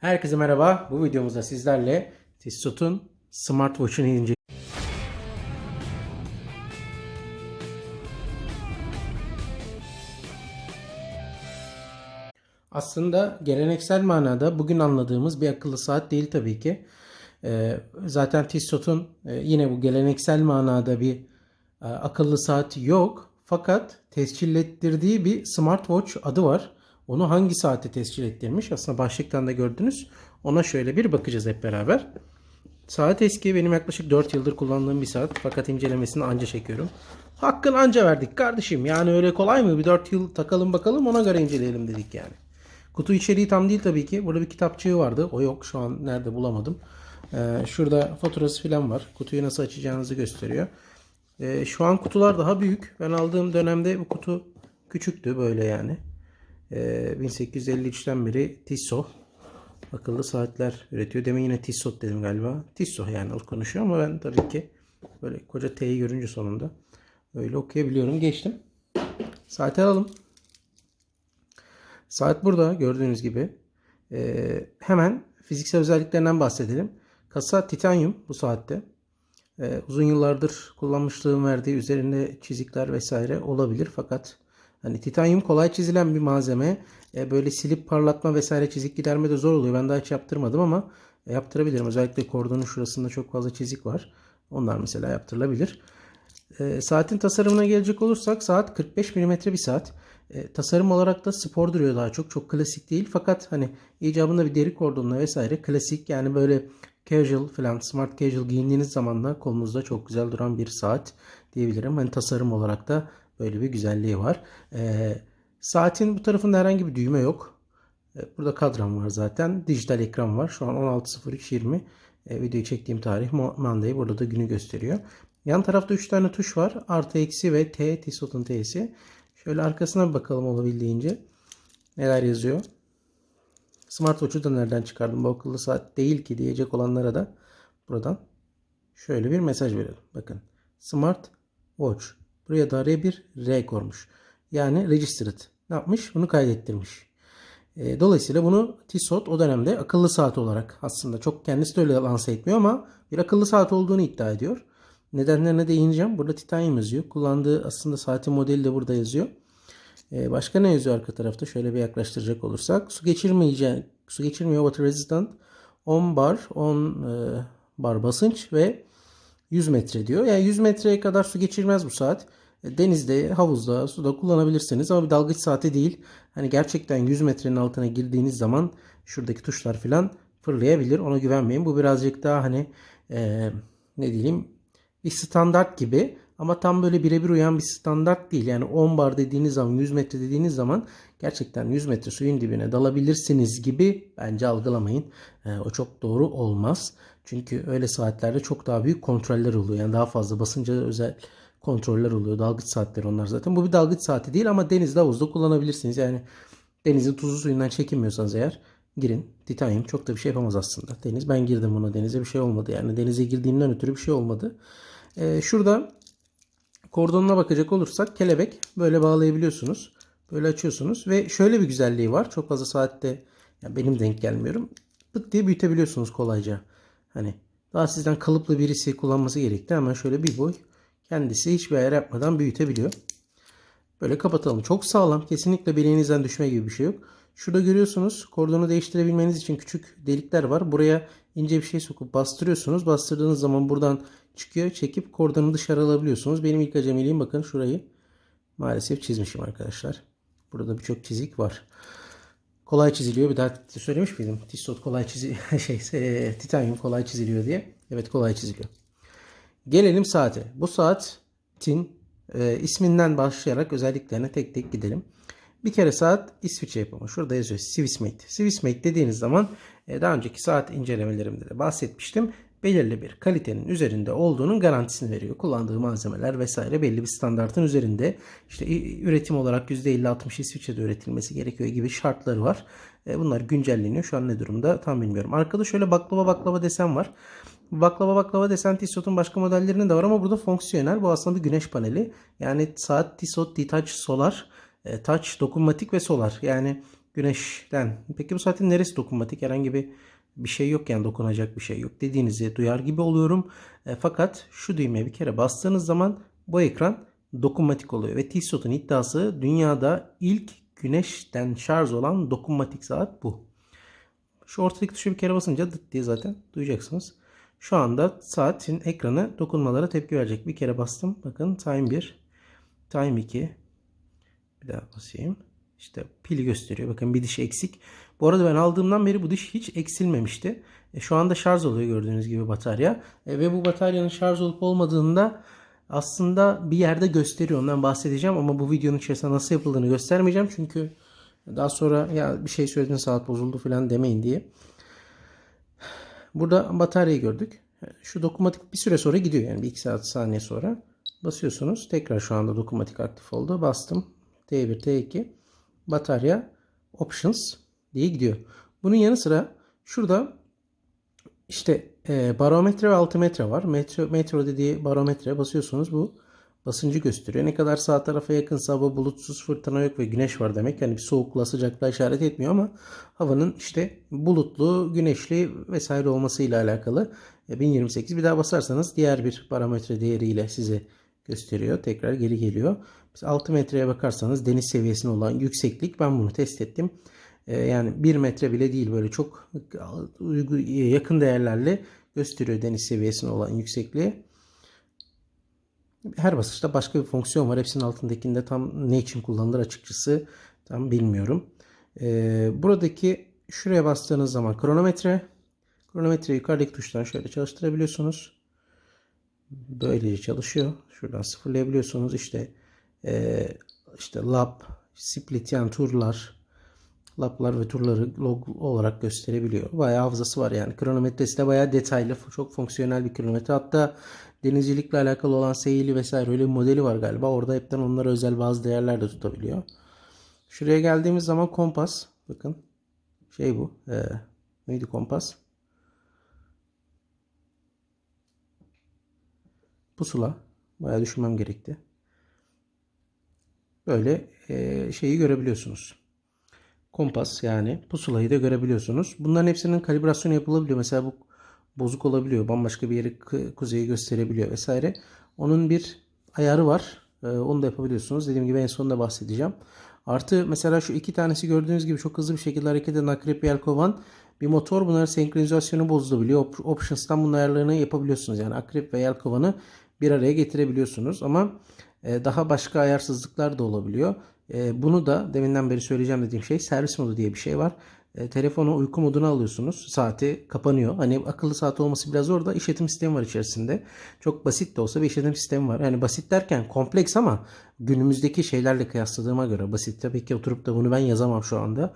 Herkese merhaba. Bu videomuzda sizlerle Tissot'un smartwatch'unu ince Aslında geleneksel manada bugün anladığımız bir akıllı saat değil tabii ki. Ee, zaten Tissot'un e, yine bu geleneksel manada bir e, akıllı saat yok. Fakat tescil ettirdiği bir smartwatch adı var. Onu hangi saate tescil ettirmiş? Aslında başlıktan da gördünüz. Ona şöyle bir bakacağız hep beraber. Saat eski. Benim yaklaşık 4 yıldır kullandığım bir saat. Fakat incelemesini anca çekiyorum. Hakkını anca verdik kardeşim. Yani öyle kolay mı? Bir 4 yıl takalım bakalım ona göre inceleyelim dedik yani. Kutu içeriği tam değil tabii ki. Burada bir kitapçığı vardı. O yok. Şu an nerede bulamadım. Ee, şurada faturası falan var. Kutuyu nasıl açacağınızı gösteriyor. Ee, şu an kutular daha büyük. Ben aldığım dönemde bu kutu küçüktü böyle yani. Ee, 1853'ten beri Tissot akıllı saatler üretiyor. Demin yine Tissot dedim galiba. Tissot yani alıp konuşuyor ama ben tabii ki böyle koca T'yi görünce sonunda öyle okuyabiliyorum. Geçtim. Saati alalım. Saat burada gördüğünüz gibi. Ee, hemen fiziksel özelliklerinden bahsedelim. Kasa titanyum bu saatte. Ee, uzun yıllardır kullanmışlığım verdiği üzerinde çizikler vesaire olabilir. Fakat hani titanyum kolay çizilen bir malzeme. Ee, böyle silip parlatma vesaire çizik giderme de zor oluyor. Ben daha hiç yaptırmadım ama e, yaptırabilirim. Özellikle kordonun şurasında çok fazla çizik var. Onlar mesela yaptırılabilir. E, saatin tasarımına gelecek olursak saat 45 mm bir saat. E, tasarım olarak da spor duruyor daha çok. Çok klasik değil. Fakat hani icabında bir deri kordonla vesaire klasik yani böyle casual falan smart casual giyindiğiniz zaman da kolunuzda çok güzel duran bir saat diyebilirim. Hani tasarım olarak da böyle bir güzelliği var. E, saatin bu tarafında herhangi bir düğme yok. E, burada kadran var zaten. Dijital ekran var. Şu an 16.03.20 e, videoyu çektiğim tarih Monday. Burada da günü gösteriyor. Yan tarafta 3 tane tuş var. Artı eksi ve T. Tissot'un T'si. Şöyle arkasına bakalım olabildiğince. Neler yazıyor. Smartwatch'u da nereden çıkardım? Bu akıllı saat değil ki diyecek olanlara da buradan şöyle bir mesaj verelim. Bakın. Smart Watch. Buraya da R1 R kormuş. Yani registered. Ne yapmış? Bunu kaydettirmiş. E, dolayısıyla bunu Tissot o dönemde akıllı saat olarak aslında çok kendisi de öyle lanse etmiyor ama bir akıllı saat olduğunu iddia ediyor. Nedenlerine değineceğim. Burada titanyum yazıyor. Kullandığı aslında saatin modeli de burada yazıyor. Ee, başka ne yazıyor arka tarafta? Şöyle bir yaklaştıracak olursak. Su geçirmeyecek, su geçirmiyor water resistant 10 bar, 10 e, bar basınç ve 100 metre diyor. Yani 100 metreye kadar su geçirmez bu saat. Denizde, havuzda, suda kullanabilirsiniz ama bir dalgıç saati değil. Hani gerçekten 100 metrenin altına girdiğiniz zaman şuradaki tuşlar falan fırlayabilir. Ona güvenmeyin. Bu birazcık daha hani e, ne diyeyim bir standart gibi ama tam böyle birebir uyan bir standart değil. Yani 10 bar dediğiniz zaman 100 metre dediğiniz zaman gerçekten 100 metre suyun dibine dalabilirsiniz gibi bence algılamayın. E, o çok doğru olmaz. Çünkü öyle saatlerde çok daha büyük kontroller oluyor. Yani daha fazla basınca özel kontroller oluyor. Dalgıç saatleri onlar zaten. Bu bir dalgıç saati değil ama denizde havuzda kullanabilirsiniz. Yani denizin tuzlu suyundan çekinmiyorsanız eğer girin. Titanium çok da bir şey yapamaz aslında. Deniz ben girdim buna denize bir şey olmadı. Yani denize girdiğimden ötürü bir şey olmadı. Ee, şurada kordonuna bakacak olursak kelebek böyle bağlayabiliyorsunuz. Böyle açıyorsunuz ve şöyle bir güzelliği var. Çok fazla saatte yani benim denk gelmiyorum. Pıt diye büyütebiliyorsunuz kolayca. Hani daha sizden kalıplı birisi kullanması gerekti. Hemen şöyle bir boy kendisi hiçbir ayar yapmadan büyütebiliyor. Böyle kapatalım. Çok sağlam. Kesinlikle bileğinizden düşme gibi bir şey yok. Şurada görüyorsunuz kordonu değiştirebilmeniz için küçük delikler var. Buraya ince bir şey sokup bastırıyorsunuz. Bastırdığınız zaman buradan çıkıyor. Çekip kordonu dışarı alabiliyorsunuz. Benim ilk acemiliğim bakın şurayı maalesef çizmişim arkadaşlar. Burada birçok çizik var. Kolay çiziliyor. Bir daha söylemiş miydim? Tissot kolay çizi şey e, titanyum kolay çiziliyor diye. Evet kolay çiziliyor. Gelelim saate. Bu saatin e, isminden başlayarak özelliklerine tek tek gidelim. Bir kere saat İsviçre yapımı. Şurada yazıyor Swissmade. Swissmade dediğiniz zaman e, daha önceki saat incelemelerimde de bahsetmiştim. Belirli bir kalitenin üzerinde olduğunun garantisini veriyor. Kullandığı malzemeler vesaire belli bir standartın üzerinde. İşte üretim olarak %50-60 İsviçre'de üretilmesi gerekiyor gibi şartları var. E, bunlar güncelleniyor. Şu an ne durumda tam bilmiyorum. Arkada şöyle baklava baklava desen var. Baklava baklava desen Tissot'un başka modellerinde de var ama burada fonksiyonel. Bu aslında bir güneş paneli. Yani saat Tissot Detach Solar e, touch, dokunmatik ve solar. Yani güneşten. Peki bu saatin neresi dokunmatik? Herhangi bir bir şey yok yani dokunacak bir şey yok dediğinizi duyar gibi oluyorum. E, fakat şu düğmeye bir kere bastığınız zaman bu ekran dokunmatik oluyor. Ve Tissot'un iddiası dünyada ilk güneşten şarj olan dokunmatik saat bu. Şu ortadaki tuşa bir kere basınca dıt diye zaten duyacaksınız. Şu anda saatin ekranı dokunmalara tepki verecek. Bir kere bastım. Bakın time 1, time 2. Bir daha basayım. İşte pili gösteriyor. Bakın bir diş eksik. Bu arada ben aldığımdan beri bu diş hiç eksilmemişti. E, şu anda şarj oluyor gördüğünüz gibi batarya. E, ve bu bataryanın şarj olup olmadığında aslında bir yerde gösteriyor. Ondan bahsedeceğim ama bu videonun içerisinde nasıl yapıldığını göstermeyeceğim. Çünkü daha sonra ya bir şey söyledin saat bozuldu falan demeyin diye. Burada bataryayı gördük. Şu dokunmatik bir süre sonra gidiyor yani bir iki saat saniye sonra. Basıyorsunuz. Tekrar şu anda dokunmatik aktif oldu. Bastım. T1, T2. Batarya Options diye gidiyor. Bunun yanı sıra şurada işte e, barometre ve altimetre var. Metro, metro dediği barometre basıyorsunuz bu basıncı gösteriyor. Ne kadar sağ tarafa yakınsa hava bulutsuz fırtına yok ve güneş var demek. Yani bir soğukla sıcakla işaret etmiyor ama havanın işte bulutlu, güneşli vesaire olmasıyla alakalı. E, 1028 bir daha basarsanız diğer bir parametre değeriyle size gösteriyor. Tekrar geri geliyor. Biz 6 metreye bakarsanız deniz seviyesine olan yükseklik ben bunu test ettim. E, yani 1 metre bile değil böyle çok yakın değerlerle gösteriyor deniz seviyesine olan yüksekliği. Her basışta başka bir fonksiyon var. Hepsinin altındakinde tam ne için kullanılır açıkçası tam bilmiyorum. Ee, buradaki şuraya bastığınız zaman kronometre. Kronometre yukarıdaki tuştan şöyle çalıştırabiliyorsunuz. Böylece çalışıyor. Şuradan sıfırlayabiliyorsunuz. İşte e, işte lap, split yani turlar, laplar ve turları log olarak gösterebiliyor. Bayağı hafızası var yani. Kronometresi de bayağı detaylı, çok fonksiyonel bir kronometre. Hatta denizcilikle alakalı olan seyirli vesaire öyle bir modeli var galiba. Orada hepten onlara özel bazı değerler de tutabiliyor. Şuraya geldiğimiz zaman kompas. Bakın şey bu. E, neydi kompas? Pusula. Bayağı düşünmem gerekti. Böyle e, şeyi görebiliyorsunuz. Kompas yani pusulayı da görebiliyorsunuz. Bunların hepsinin kalibrasyonu yapılabiliyor. Mesela bu bozuk olabiliyor. Bambaşka bir yeri kuzeyi gösterebiliyor vesaire. Onun bir ayarı var. Ee, onu da yapabiliyorsunuz. Dediğim gibi en sonunda bahsedeceğim. Artı mesela şu iki tanesi gördüğünüz gibi çok hızlı bir şekilde hareket eden Akrep Yelkovan bir motor. Bunların senkronizasyonu bozulabiliyor. Options'tan bunun ayarlarını yapabiliyorsunuz. Yani Akrep ve Yelkovan'ı bir araya getirebiliyorsunuz. Ama e, daha başka ayarsızlıklar da olabiliyor. E, bunu da deminden beri söyleyeceğim dediğim şey servis modu diye bir şey var. E, telefonu uyku moduna alıyorsunuz. Saati kapanıyor. Hani akıllı saat olması biraz zor da işletim sistemi var içerisinde. Çok basit de olsa bir işletim sistemi var. Yani basit derken kompleks ama günümüzdeki şeylerle kıyasladığıma göre basit. Tabii ki oturup da bunu ben yazamam şu anda.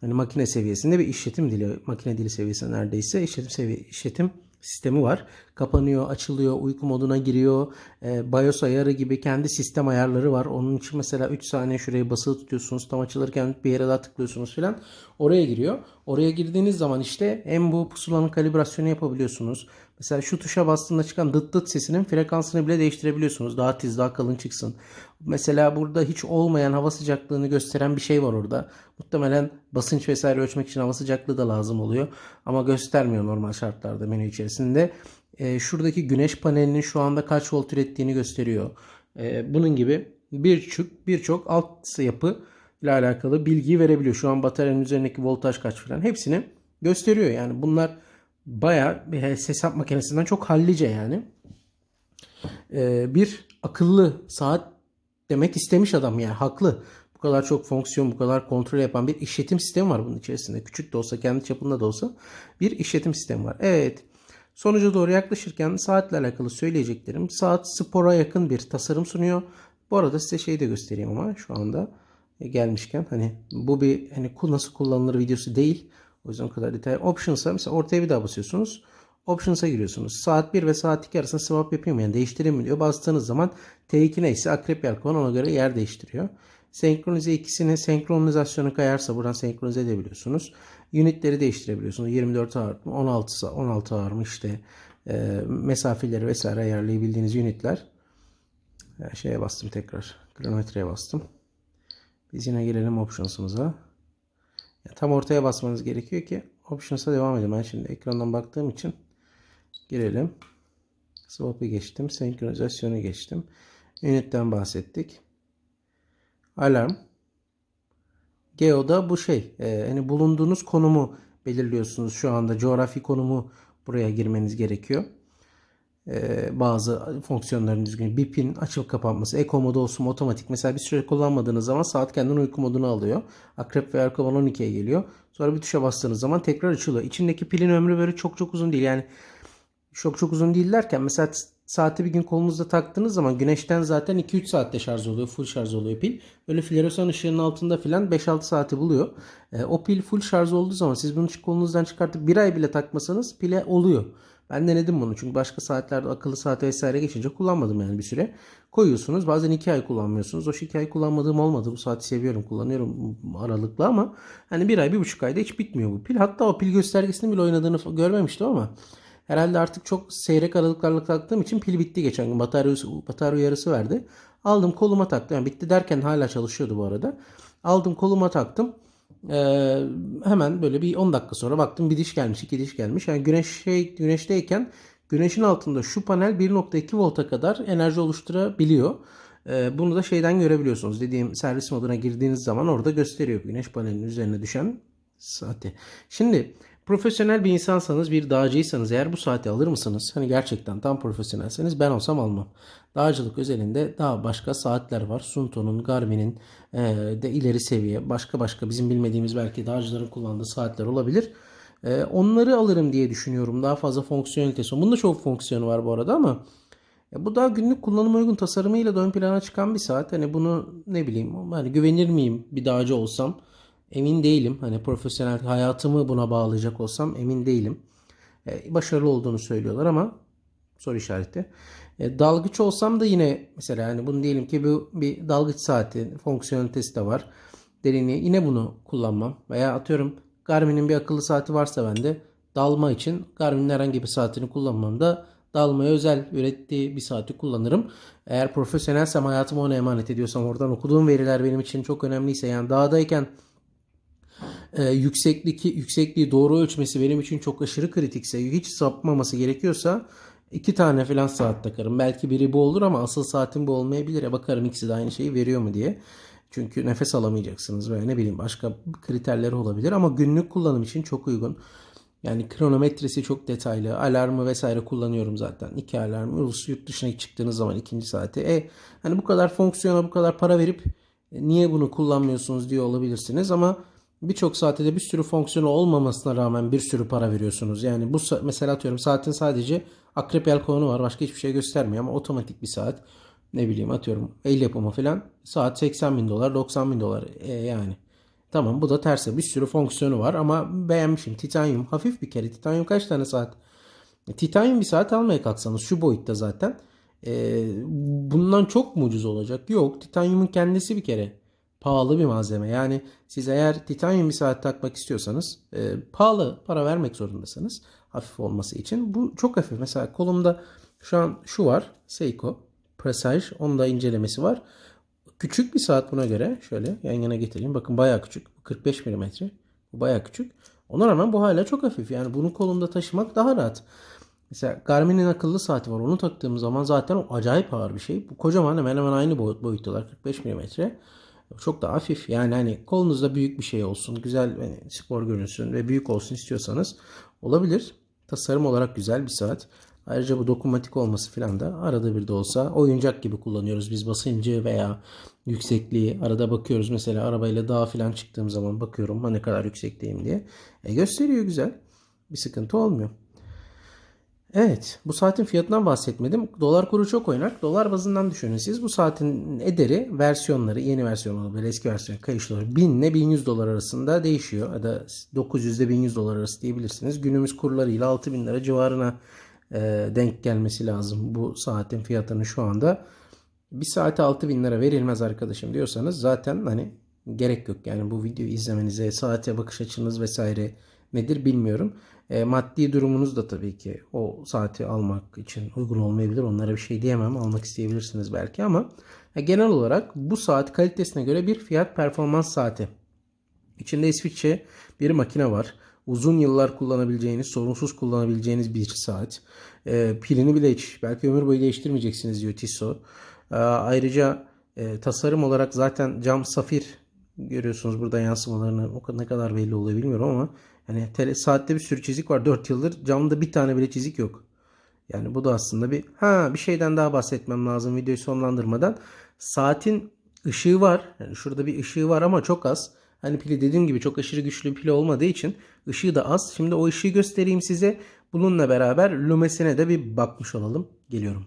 Hani makine seviyesinde bir işletim dili, makine dili seviyesi neredeyse işletim seviye işletim sistemi var. Kapanıyor, açılıyor, uyku moduna giriyor. E, BIOS ayarı gibi kendi sistem ayarları var. Onun için mesela 3 saniye şurayı basılı tutuyorsunuz. Tam açılırken bir yere daha tıklıyorsunuz filan. Oraya giriyor. Oraya girdiğiniz zaman işte hem bu pusulanın kalibrasyonu yapabiliyorsunuz. Mesela şu tuşa bastığında çıkan dıt dıt sesinin frekansını bile değiştirebiliyorsunuz. Daha tiz, daha kalın çıksın. Mesela burada hiç olmayan hava sıcaklığını gösteren bir şey var orada. Muhtemelen basınç vesaire ölçmek için hava sıcaklığı da lazım oluyor. Ama göstermiyor normal şartlarda menü içerisinde. E, şuradaki güneş panelinin şu anda kaç volt ürettiğini gösteriyor. E, bunun gibi birçok birçok alt yapı ile alakalı bilgi verebiliyor. Şu an bataryanın üzerindeki voltaj kaç falan hepsini gösteriyor. Yani bunlar baya bir hesap makinesinden çok hallice yani. E, bir akıllı saat demek istemiş adam yani haklı. Bu kadar çok fonksiyon, bu kadar kontrol yapan bir işletim sistemi var bunun içerisinde. Küçük de olsa, kendi çapında da olsa bir işletim sistemi var. Evet. Sonuca doğru yaklaşırken saatle alakalı söyleyeceklerim. Saat spora yakın bir tasarım sunuyor. Bu arada size şeyi de göstereyim ama şu anda gelmişken hani bu bir hani nasıl kullanılır videosu değil. O yüzden o kadar detay. Options'a mesela ortaya bir daha basıyorsunuz. Options'a giriyorsunuz. Saat 1 ve saat 2 arasında swap yapayım yani değiştireyim mi diyor. Bastığınız zaman T2 neyse akrep yelkovan ona göre yer değiştiriyor. Senkronize ikisini senkronizasyonu kayarsa buradan senkronize edebiliyorsunuz. Unitleri değiştirebiliyorsunuz. 24 ağır mı 16 16 ağır mı işte e, mesafeleri vesaire ayarlayabildiğiniz unitler. Yani şeye bastım tekrar. Kronometreye bastım. Biz yine gelelim options'ımıza. Yani tam ortaya basmanız gerekiyor ki Options'a devam edin. Ben şimdi ekrandan baktığım için girelim. Swap'ı geçtim. Senkronizasyonu geçtim. Unit'ten bahsettik. Alarm. Geo'da bu şey. E, hani bulunduğunuz konumu belirliyorsunuz şu anda. Coğrafi konumu buraya girmeniz gerekiyor. E, bazı fonksiyonların düzgün. BIP'in açılıp kapanması, Eco modu olsun otomatik. Mesela bir süre kullanmadığınız zaman saat kendini uyku moduna alıyor. Akrep ve Erkovan 12'ye geliyor. Sonra bir tuşa bastığınız zaman tekrar açılıyor. İçindeki pilin ömrü böyle çok çok uzun değil. Yani çok çok uzun değil derken mesela saati bir gün kolunuzda taktığınız zaman güneşten zaten 2-3 saatte şarj oluyor. Full şarj oluyor pil. Böyle floresan ışığının altında filan 5-6 saati buluyor. E, o pil full şarj olduğu zaman siz bunu kolunuzdan çıkartıp bir ay bile takmasanız pile oluyor. Ben denedim bunu çünkü başka saatlerde akıllı saat vesaire geçince kullanmadım yani bir süre. Koyuyorsunuz bazen 2 ay kullanmıyorsunuz. O 2 ay kullanmadığım olmadı. Bu saati seviyorum kullanıyorum aralıklı ama hani bir ay bir buçuk ayda hiç bitmiyor bu pil. Hatta o pil göstergesini bile oynadığını görmemiştim ama Herhalde artık çok seyrek aralıklarla taktığım için pil bitti geçen gün. Batarya, batarya uyarısı verdi. Aldım koluma taktım. Yani bitti derken hala çalışıyordu bu arada. Aldım koluma taktım. Ee, hemen böyle bir 10 dakika sonra baktım bir diş gelmiş, iki diş gelmiş. Yani güneş şey, güneşteyken güneşin altında şu panel 1.2 volta kadar enerji oluşturabiliyor. Ee, bunu da şeyden görebiliyorsunuz. Dediğim servis moduna girdiğiniz zaman orada gösteriyor güneş panelinin üzerine düşen saati. Şimdi Profesyonel bir insansanız, bir dağcıysanız eğer bu saati alır mısınız? Hani gerçekten tam profesyonelseniz ben olsam almam. Dağcılık özelinde daha başka saatler var. Sunto'nun, Garmin'in e, de ileri seviye, başka başka bizim bilmediğimiz belki dağcıların kullandığı saatler olabilir. E, onları alırım diye düşünüyorum. Daha fazla fonksiyonelitesi. Bunda çok fonksiyonu var bu arada ama e, bu daha günlük kullanıma uygun tasarımıyla da ön plana çıkan bir saat. Hani bunu ne bileyim hani güvenir miyim bir dağcı olsam? Emin değilim. Hani profesyonel hayatımı buna bağlayacak olsam emin değilim. E, başarılı olduğunu söylüyorlar ama soru işareti. E, dalgıç olsam da yine mesela hani bunu diyelim ki bu bir dalgıç saati fonksiyonelitesi de var. Derinliği yine bunu kullanmam. Veya atıyorum Garmin'in bir akıllı saati varsa bende dalma için Garmin'in herhangi bir saatini kullanmam da dalmaya özel ürettiği bir saati kullanırım. Eğer profesyonelsem hayatımı ona emanet ediyorsam oradan okuduğum veriler benim için çok önemliyse yani dağdayken e, yüksekliği, yüksekliği doğru ölçmesi benim için çok aşırı kritikse, hiç sapmaması gerekiyorsa iki tane falan saat takarım. Belki biri bu olur ama asıl saatim bu olmayabilir. Ya bakarım ikisi de aynı şeyi veriyor mu diye. Çünkü nefes alamayacaksınız veya ne bileyim başka kriterleri olabilir ama günlük kullanım için çok uygun. Yani kronometresi çok detaylı. Alarmı vesaire kullanıyorum zaten. İki alarm. Ulus yurt dışına çıktığınız zaman ikinci saati. E hani bu kadar fonksiyona bu kadar para verip e, niye bunu kullanmıyorsunuz diye olabilirsiniz ama birçok saatte de bir sürü fonksiyonu olmamasına rağmen bir sürü para veriyorsunuz. Yani bu mesela atıyorum saatin sadece akrep yelkovanı var. Başka hiçbir şey göstermiyor ama otomatik bir saat. Ne bileyim atıyorum el yapımı falan. Saat 80 bin dolar 90 bin dolar e, yani. Tamam bu da terse bir sürü fonksiyonu var ama beğenmişim. Titanium hafif bir kere. Titanium kaç tane saat? E, titanium bir saat almaya kalksanız şu boyutta zaten. E, bundan çok mu ucuz olacak? Yok. Titanium'un kendisi bir kere pahalı bir malzeme. Yani siz eğer titanyum bir saat takmak istiyorsanız e, pahalı para vermek zorundasınız hafif olması için. Bu çok hafif. Mesela kolumda şu an şu var. Seiko Presage. Onun da incelemesi var. Küçük bir saat buna göre. Şöyle yan yana getireyim. Bakın bayağı küçük. 45 mm. Bu bayağı küçük. Ona rağmen bu hala çok hafif. Yani bunu kolumda taşımak daha rahat. Mesela Garmin'in akıllı saati var. Onu taktığım zaman zaten o acayip ağır bir şey. Bu kocaman hemen hemen aynı boyut, boyuttalar. 45 mm. Çok da hafif yani hani kolunuzda büyük bir şey olsun, güzel hani spor görünsün ve büyük olsun istiyorsanız olabilir. Tasarım olarak güzel bir saat. Ayrıca bu dokunmatik olması falan da arada bir de olsa oyuncak gibi kullanıyoruz. Biz basıncı veya yüksekliği arada bakıyoruz. Mesela arabayla dağa falan çıktığım zaman bakıyorum ne kadar yüksekteyim diye. E gösteriyor güzel. Bir sıkıntı olmuyor. Evet, bu saatin fiyatından bahsetmedim. Dolar kuru çok oynar. Dolar bazından düşünün siz. Bu saatin ederi versiyonları, yeni versiyon olabilir, eski versiyon kayışları 1000 ile 1100 dolar arasında değişiyor. Ya da 900 ile 1100 dolar arası diyebilirsiniz. Günümüz kurlarıyla 6000 lira civarına e, denk gelmesi lazım bu saatin fiyatının şu anda. Bir saate 6000 lira verilmez arkadaşım diyorsanız zaten hani gerek yok. Yani bu videoyu izlemenize, saate bakış açınız vesaire nedir bilmiyorum. E, maddi durumunuz da tabii ki o saati almak için uygun olmayabilir. Onlara bir şey diyemem. Almak isteyebilirsiniz belki ama e, genel olarak bu saat kalitesine göre bir fiyat performans saati. İçinde İsviçre bir makine var. Uzun yıllar kullanabileceğiniz, sorunsuz kullanabileceğiniz bir saat. Ee, pilini bile hiç belki ömür boyu değiştirmeyeceksiniz diyor Tissot. Ee, ayrıca e, tasarım olarak zaten cam safir görüyorsunuz burada yansımalarını o ne kadar belli oluyor bilmiyorum ama yani tele, saatte bir sürü çizik var 4 yıldır camda bir tane bile çizik yok. Yani bu da aslında bir ha bir şeyden daha bahsetmem lazım videoyu sonlandırmadan. Saatin ışığı var. Yani şurada bir ışığı var ama çok az. Hani pili dediğim gibi çok aşırı güçlü bir pil olmadığı için ışığı da az. Şimdi o ışığı göstereyim size. Bununla beraber lumesine de bir bakmış olalım. Geliyorum.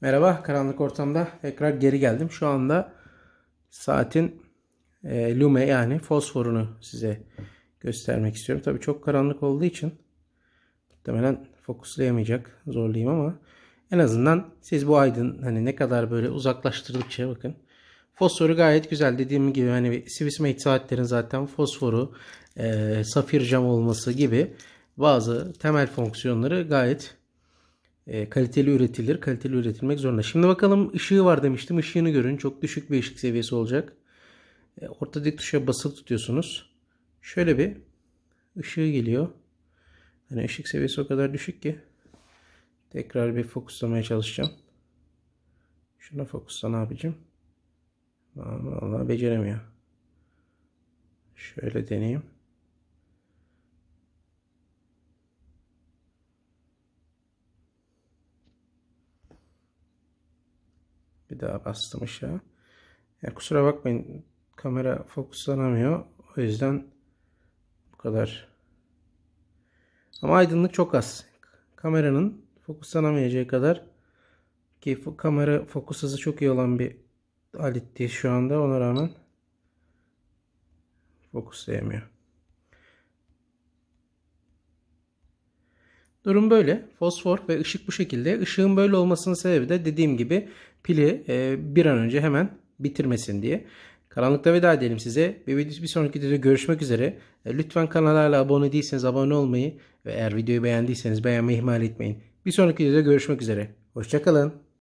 Merhaba karanlık ortamda tekrar geri geldim. Şu anda saatin e, lume yani fosforunu size göstermek istiyorum. Tabii çok karanlık olduğu için muhtemelen fokuslayamayacak zorlayayım ama en azından siz bu aydın hani ne kadar böyle uzaklaştırdıkça bakın. Fosforu gayet güzel dediğim gibi hani Swissmate saatlerin zaten fosforu e, safir cam olması gibi bazı temel fonksiyonları gayet e, kaliteli üretilir. Kaliteli üretilmek zorunda. Şimdi bakalım ışığı var demiştim. Işığını görün. Çok düşük bir ışık seviyesi olacak. E, ortadaki tuşa basılı tutuyorsunuz. Şöyle bir ışığı geliyor. Hani ışık seviyesi o kadar düşük ki. Tekrar bir fokuslamaya çalışacağım. Şuna fokusla ne yapacağım? Vallahi beceremiyor. Şöyle deneyeyim. Bir daha bastım aşağı. Ya kusura bakmayın kamera fokuslanamıyor. O yüzden bu kadar. Ama aydınlık çok az. Kameranın fokuslanamayacağı kadar ki kamera fokus hızı çok iyi olan bir aletti şu anda ona rağmen fokuslayamıyor. Durum böyle. Fosfor ve ışık bu şekilde. Işığın böyle olmasının sebebi de dediğim gibi pili e, bir an önce hemen bitirmesin diye. Karanlıkta veda edelim size. Bir, sonraki videoda görüşmek üzere. E, lütfen kanala abone değilseniz abone olmayı ve eğer videoyu beğendiyseniz beğenmeyi ihmal etmeyin. Bir sonraki videoda görüşmek üzere. Hoşçakalın.